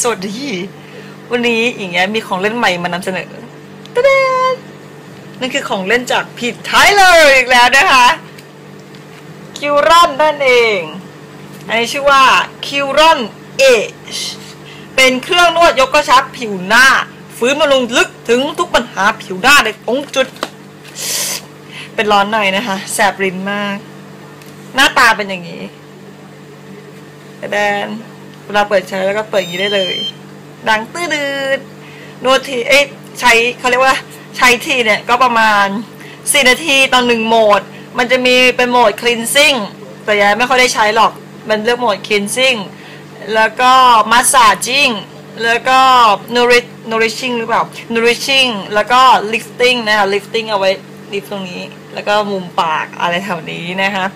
สวัสดี วันนี้อย่างเงี้ยมีของเล่นใหม่มานำเสนอตะเดนนั่นคือของเล่นจากผิดท้ายเลยอีกแล้วนะคะคิวรอนนั่นเอง อันนี้ชื่อว่าคิวรอนเอชเป็นเครื่องนวดยกกระชับผิวหน้า ฟื้นมาลงลึกถึงทุกปัญหาผิวหน้าในตรงจุด เป็นร้อนหน่อยนะคะ แสบรินมาก หน้าตาเป็นอย่างนี้แดน วลาเปิดใช้แล้วก็เปิดอย่างนี้ได้เลย ดังตื้อดืดนวดทีเอ๊ะใช้เขาเรียกว่าใช้ทีเนี่ยก็ประมาณ 4 นาทีตอนหนึ่งโหมด มันจะมีเป็นโหมด cleansing แต่ยายไม่ค่อยได้ใช้หรอก มันเลือกโหมด cleansing แล้วก็ massaging แล้วก็ nourish nourishing หรือเปล่า nourishing แล้วก็ lifting นะคะ lifting เอาไว้ lift ตรงนี้ แล้วก็มุมปากอะไรแถวนี้นะคะ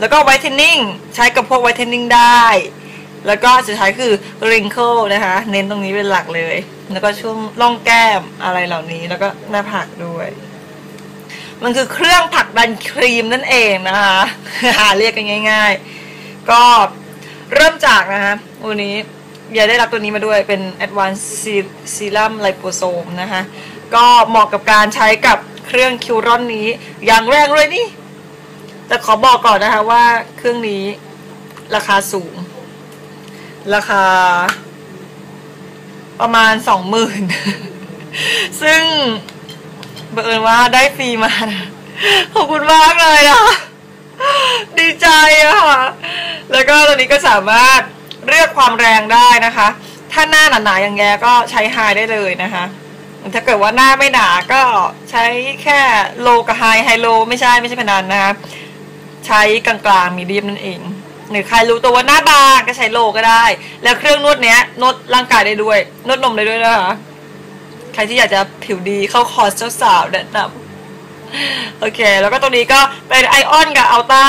แล้วก็ whitening ใช้กับพวก whitening ได้ แล้วก็สุดท้ายคือ wrinkle นะคะ เน้นตรงนี้เป็นหลักเลย แล้วก็ช่วงร่องแก้มอะไรเหล่านี้ แล้วก็หน้าผากด้วย มันคือเครื่องผักดันครีมนั่นเองนะคะหาเรียกกันง่าย ๆ ก็เริ่มจากนะคะวันนี้อย่าได้รับตัวนี้มาด้วยเป็น Advanced Serum Liposome นะคะก็เหมาะกับการใช้กับเครื่องคิวรอนนี้ อย่างแรงเลยนี่ แต่ขอบอกก่อนนะคะว่าเครื่องนี้ราคาสูง ราคา ประมาณสองหมื่นซึ่งบังเอิญว่าได้ฟรีมานะขอบคุณมากเลยอะดีใจอะค่ะ แล้วก็ตอนนี้ก็สามารถเลือกความแรงได้นะคะ ถ้าหน้าหนาๆอย่างแกก็ใช้ไฮได้เลยนะคะ ถ้าเกิดว่าหน้าไม่หนาก็ใช้แค่โลกับไฮไฮโลไม่ใช่ไม่ใช่พนันนะคะ ใช้กลางๆมีเดียมนั่นเอง หรือใครรู้ตัวว่าหน้าบางก็ใช้โลก็ได้ แล้วเครื่องนวดเนี้ยนวดร่างกายได้ด้วยนวดนมได้ด้วยนะคะใครที่อยากจะผิวดีเข้าคอร์สเจ้าสาวแนะนำโอเค แล้วก็ตรงนี้ก็เป็นไอออนกับอัลต้า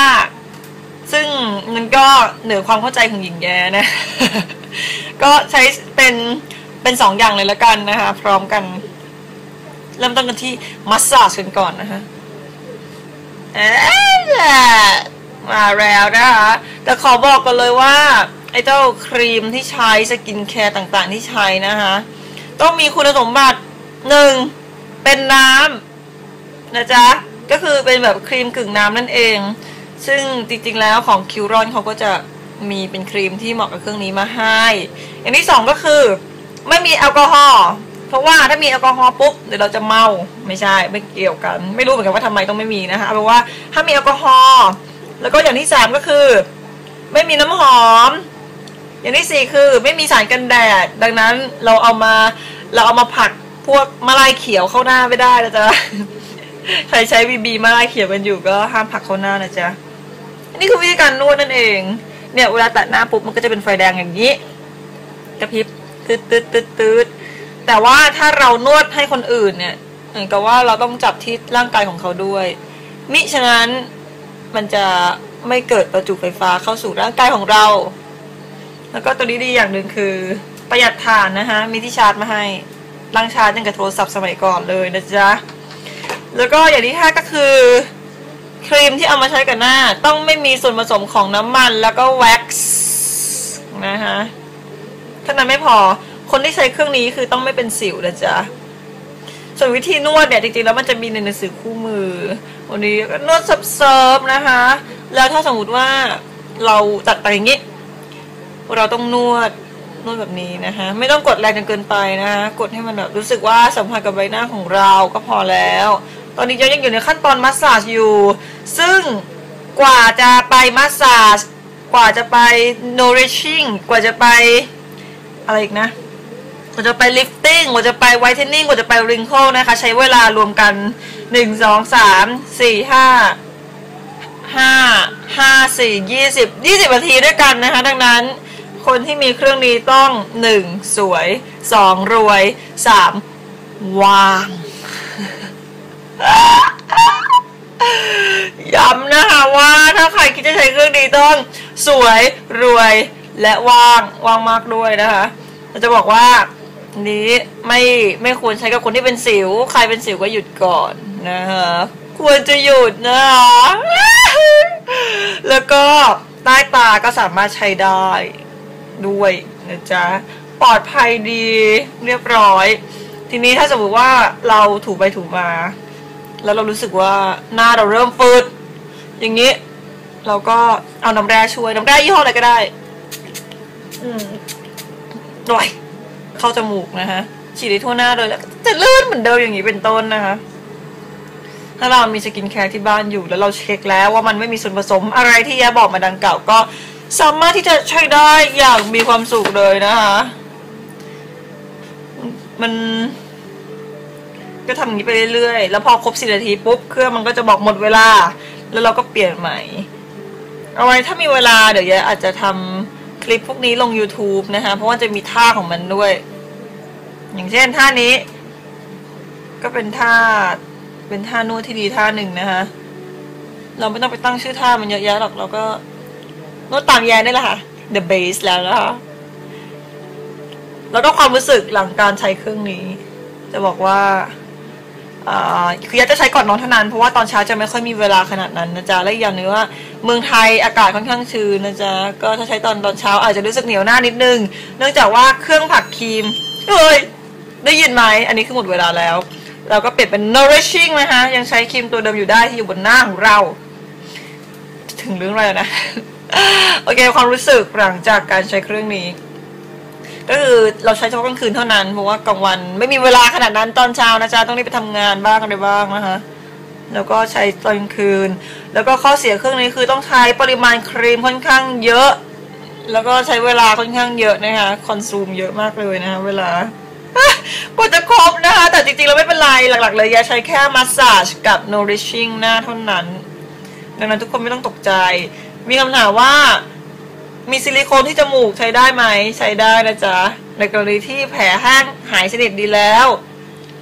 ซึ่งมันก็เหนือความเข้าใจของหญิงแย้นะ ก็ใช้เป็นเป็นสองอย่างเลยแล้วกันนะคะ พร้อมกัน เริ่มต้นกันที่มัสซาจกันก่อนนะคะเอ๊ะ มาแล้วนะคะ แต่ขอบอกกันเลยว่า ไอ้เจ้าครีมที่ใช้สกินแคร์ต่างๆที่ใช้นะคะ ต้องมีคุณสมบัติหนึ่งเป็นน้ำนะจ๊ะ ก็คือเป็นแบบครีมกึ่งน้ำนั่นเอง ซึ่งจริงๆแล้วของคิวรอนเขาก็จะมีเป็นครีมที่เหมาะกับเครื่องนี้มาให้ อย่างที่สองก็คือ ไม่มีแอลกอฮอล์เพราะว่าถ้ามีแอลกอฮอล์ปุ๊บเดี๋ยวเราจะเมาไม่ใช่ไม่เกี่ยวกัน ไม่รู้เหมือนกันว่าทำไมต้องไม่มีนะคะเอาเป็นว่าถ้ามีแอลกอฮอล์ แล้วก็อย่างที่สามก็คือ ไม่มีน้ำหอม อย่างที่สี่คือไม่มีสารกันแดด ดังนั้นเราเอามาเราเอามาผักพวกมะลายเขียวเข้าหน้าไม่ได้นะจ๊ะใครใช้บีบีมะลายเขียวกันอยู่ก็ห้ามผักเข้าหน้านะจ๊ะนี่คือวิธีการนวดนั่นเอง เนี่ยเวลาตัดหน้าปุ๊บมันก็จะเป็นไฟแดงอย่างนี้ กระพริบตืดตืดตืดตืดแต่ว่าถ้าเรานวดให้คนอื่นเนี่ยเหมือนกับว่าเราต้องจับที่ร่างกายของเขาด้วยมิฉะนั้น มันจะไม่เกิดประจุไฟฟ้าเข้าสู่ร่างกายของเรา แล้วก็ตัวนี้ดีอย่างหนึ่งคือ ประหยัดถ่านนะคะมีที่ชาร์จมาให้ร่างชาร์จยังกับโทรศัพท์สมัยก่อนเลยนะจ๊ะ แล้วก็อย่างที่ห้าก็คือ ครีมที่เอามาใช้กับหน้า ต้องไม่มีส่วนผสมของน้ำมันแล้วก็แว็กซ์นะคะเท่านั้นไม่พอคนที่ใช้เครื่องนี้คือต้องไม่เป็นสิวนะจ๊ะ ส่วนวิธีนวดเนี่ยจริงๆแล้วมันจะมีในหนังสือคู่มือ วันนี้ก็นวดเซิร์ฟนะคะ แล้วถ้าสมมติว่าเราตัดไปอย่างนี้ เราต้องนวดนวดแบบนี้นะคะ ไม่ต้องกดแรงจนเกินไปนะคะกดให้มันแบบรู้สึกว่าสัมผัสกับใบหน้าของเราก็พอแล้ว ตอนนี้ยังอยู่ในขั้นตอนมัสซาจอยู่ ซึ่งกว่าจะไปมัสซาจกว่าจะไป nourishing กว่าจะไปอะไรอีกนะ กว่าจะไป lifting กว่าจะไป whitening กว่าจะไป wrinkle นะคะ ใช้เวลารวมกัน 1 2 3 4 5 5 5 4 20 20นาทีด้วยกันนะคะ ดังนั้นคนที่มีเครื่องนี้ต้อง 1 สวย 2 รวย 3 ว่างย้ำนะคะว่าถ้าใครคิดจะใช้เครื่องนี้ต้อง สวยรวยและว่างว่างมากด้วยนะคะเราจะบอกว่า นี้ไม่ไม่ควรใช้กับคนที่เป็นสิว ใครเป็นสิวก็หยุดก่อนนะคะควรจะหยุดนะคะแล้วก็ใต้ตาก็สามารถใช้ได้ด้วยนะจ๊ะปลอดภัยดีเรียบร้อย ทีนี้ถ้าสมมติว่าเราถูไปถูมา แล้วเรารู้สึกว่าหน้าเราเริ่มฟืดอย่างนี้ เราก็เอาน้ำแร่ช่วยน้ำแร่ยี่ห้ออะไรก็ได้ อืมหน่อย เข้าจมูกนะฮะฉีดได้ทั่วหน้าเลยแล้วจะลื่นเหมือนเดิมอย่างนี้เป็นต้นนะคะ ถ้าเรามีสกินแคร์ที่บ้านอยู่แล้วเราเช็คแล้วว่ามันไม่มีส่วนผสมอะไรที่แย่บอกมาดังกล่าวก็สามารถที่จะใช้ได้อย่างมีความสุขเลยนะคะ มันก็ทำอย่างนี้ไปเรื่อยๆ แล้วพอครบสินาทีปุ๊บเครื่องมันก็จะบอกหมดเวลา แล้วเราก็เปลี่ยนใหม่ เอาไว้ถ้ามีเวลาเดี๋ยวแยอาจจะทำ คลิปพวกนี้ลง YouTube นะคะ เพราะว่าจะมีท่าของมันด้วย อย่างเช่นท่านี้ ก็เป็นท่า เป็นท่านวดที่ดีท่าหนึ่งนะคะ เราไม่ต้องไปตั้งชื่อท่ามันเยอะแยะหรอก เราก็นวดตามแยนี่แหละค่ะ the base แล้วนะคะแล้วก็ความรู้สึกหลังการใช้เครื่องนี้ จะบอกว่า คือยัจะใช้ก่อนนอนเท่านั้นเพราะว่าตอนเช้าจะไม่ค่อยมีเวลาขนาดนั้นนะจ๊ะและอีกอย่างหนึ่งว่าเมืองไทยอากาศค่อนข้างชื้นนะจ๊ะก็ถ้าใช้ตอนตอนเช้าอาจจะรู้สึกเหนียวหน้านิดนึง เนื่องจากว่าเครื่องผักครีมเฮ้ยได้ยินไหมอันนี้คือหมดเวลาแล้ว เราก็เปลี่ยนเป็น nourishing นะคะยังใช้ครีมตัวเดิมอยู่ได้ที่อยู่บนหน้าของเรา ถึงเรื่องอะไรนะโอเคความรู้สึกหลังจากการใช้เครื่องนี้ ก็คือเราใช้เฉพาะกลางคืนเท่านั้นเพราะว่ากลางวันไม่มีเวลาขนาดนั้นตอนเช้านะจ๊ะต้องรีบไปทำงานบ้างอะไรบ้างนะคะแล้วก็ใช้ตอนกลางคืน แล้วก็ข้อเสียเครื่องนี้คือต้องใช้ปริมาณครีมค่อนข้างเยอะ แล้วก็ใช้เวลาค่อนข้างเยอะนะคะคอนซูมเยอะมากเลยนะคะเวลากว่าจะครบนะคะ แต่จริงๆเราไม่เป็นไรหลักๆ เลยยาใช้แค่มัสซาจกับ nourishing หน้าเท่านั้น ดังนั้นทุกคนไม่ต้องตกใจ มีคำถามว่า มีซิลิโคนที่จมูกใช้ได้ไหมใช้ได้นะจ๊ะ ในกรณีที่แผลแห้งหายสนิทดีแล้ว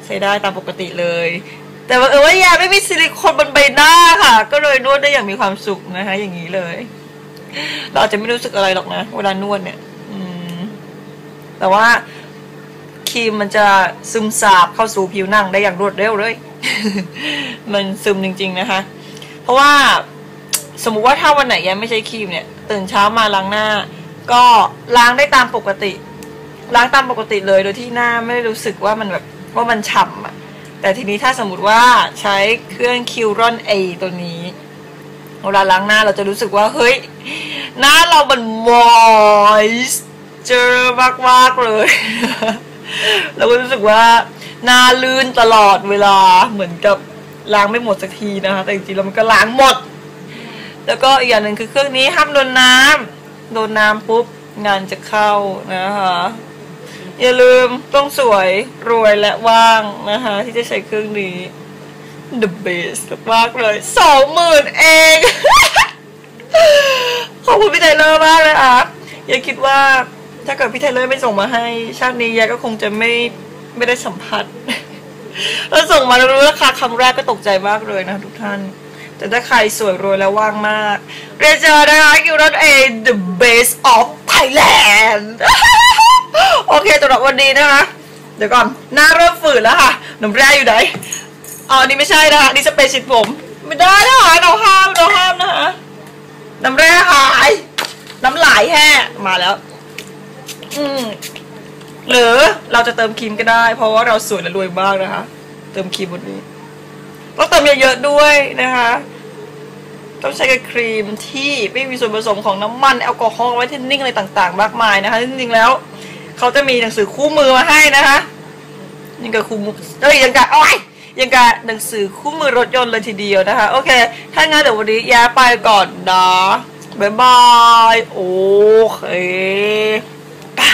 ใช้ได้ตามปกติเลย แต่ว่าเออว่ายาไม่มีซิลิโคนบนใบหน้าค่ะ ก็เลยนวดได้อย่างมีความสุขนะคะอย่างนี้เลย เราอาจจะไม่รู้สึกอะไรหรอกนะเวลานวดเนี่ยอืแต่ว่าครีมมันจะซึมซาบเข้าสู่ผิวหนังได้อย่างรวดเร็วเลย มันซึมจริง ๆนะคะ เพราะว่าสมมุติว่าถ้าวันไหนยังไม่ใช้ครีมเนี่ย ตื่นเช้ามาล้างหน้า ก็ล้างได้ตามปกติ ล้างตามปกติเลยโดยที่หน้าไม่ได้รู้สึกว่ามันแบบว่ามันฉ่ำอะแต่ทีนี้ถ้าสมมติว่าใช้เครื่องคิวรอนเอตัวนี้เวลาล้างหน้าเราจะรู้สึกว่าเฮ้ยหน้าเรามันมอยเจอมากๆเลย เราก็รู้สึกว่าหน้าลื่นตลอดเวลาเหมือนกับล้างไม่หมดสักทีนะคะ แต่จริงๆแล้วมันก็ล้างหมด แล้วก็อีกอย่างหนึ่งคือเครื่องนี้ห้ามโดนน้ำโดนน้ำปุ๊บงานจะเข้านะคะอย่าลืมต้องสวยรวยและว่างนะคะ ที่จะใช้เครื่องนี้ the best มากเลยสองหมื่นเอง ขอบคุณพี่ไทเลอร์มากเลยอะอย่าคิดว่าถ้าเกิดพี่ไทเลอร์ไม่ส่งมาให้ ชาตินี้ยาก็คงจะไม่ไม่ได้สัมผัสแล้วส่งมาแล้วรู้ราคาคำแรกก็ตกใจมากเลยนะทุกท่าน แต่ถ้าใครสวยรวยและว่างมาก เรียนเจอนะคะคิวรถเอ the best of Thailand โอเคสำหรับวันนี้นะคะ เดี๋ยวก่อน หน้าเริ่มฝืดแล้วค่ะน้ำแร่อยู่ไหนอ๋อนี่ไม่ใช่นะคะนี่สเปรย์ฉีดผม ไม่ได้นะคะเราห้ามเราห้ามนะคะน้ำแร่หาย น้ำไหลแห้มาแล้ว อืมหรือเราจะเติมครีมก็ได้ เพราะว่าเราสวยและรวยมากนะคะ เติมครีมบนนี้ต้องเติมเยอะๆด้วยนะคะ ต้องใช้กับครีมที่ไม่มีส่วนผสมของน้ำมันแอลกอฮอล์ไวท์เทนนิ่งอะไรต่างๆ มากมายนะคะจริงๆแล้วเขาจะมีหนังสือคู่มือมาให้นะคะยังกับคู่มือเอ้ยยังกับโอ้ยยังกับหนังสือคู่มือรถยนต์เลยทีเดียวนะคะโอเค ถ้างั้นเดี๋ยววันนี้ยาไปก่อนนะบ๊ายบายโอเคปะ